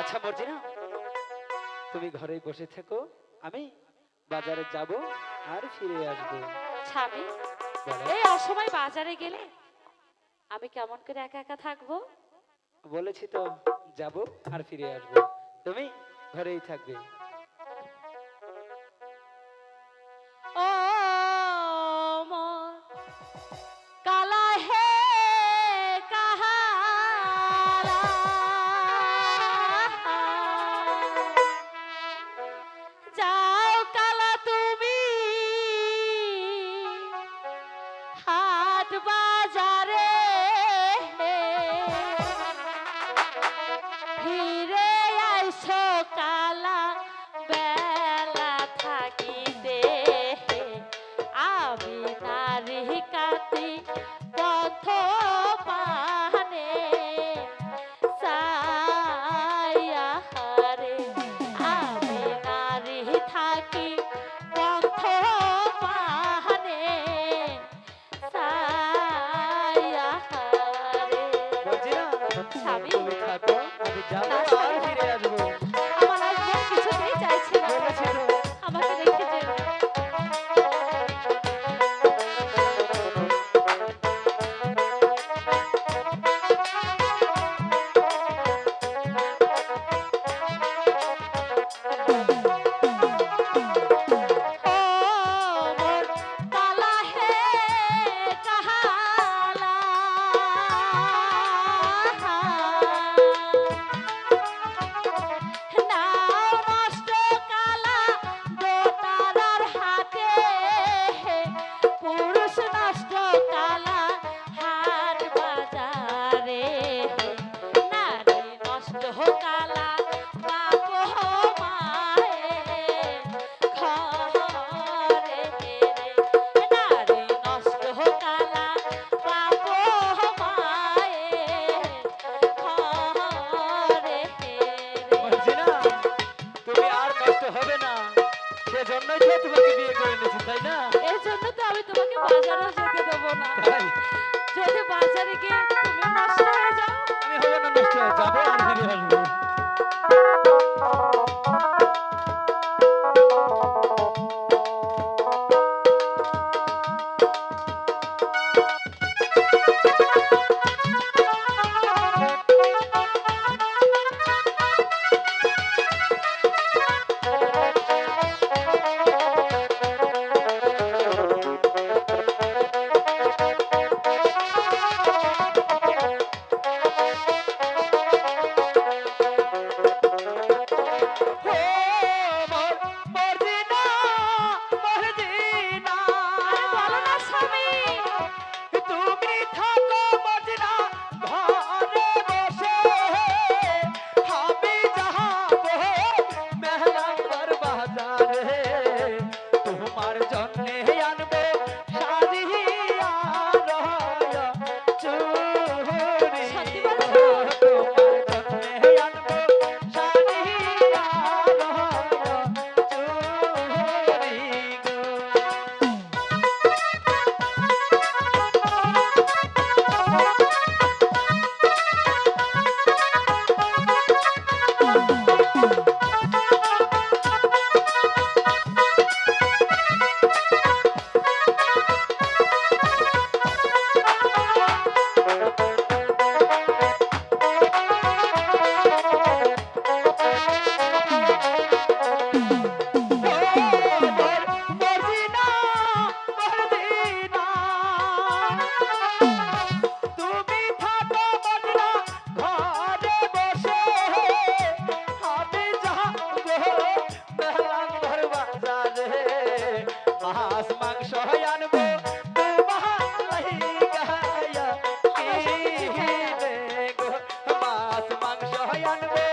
আচ্ছা মর্জিনা তুমি ঘরেই বসে থেকো আমি বাজারে যাব আর ফিরে আসব। স্বামী এই অসময় বাজারে গেলে আমি কেমন করে একা একা থাকব? বলেছি তো যাব আর ফিরে আসব। তুমি ঘরেই থাকবে। কালা হে কাহারা। সেজন্যই তো তোমাকে বিয়ে করে নিয়েছি তাই না? এর জন্য তো আমি তোমাকে বাজারে যেতে দেবো না। যদি বাজারে গিয়ে তুমি নষ্ট হয়ে যাও Yeah, yeah, yeah.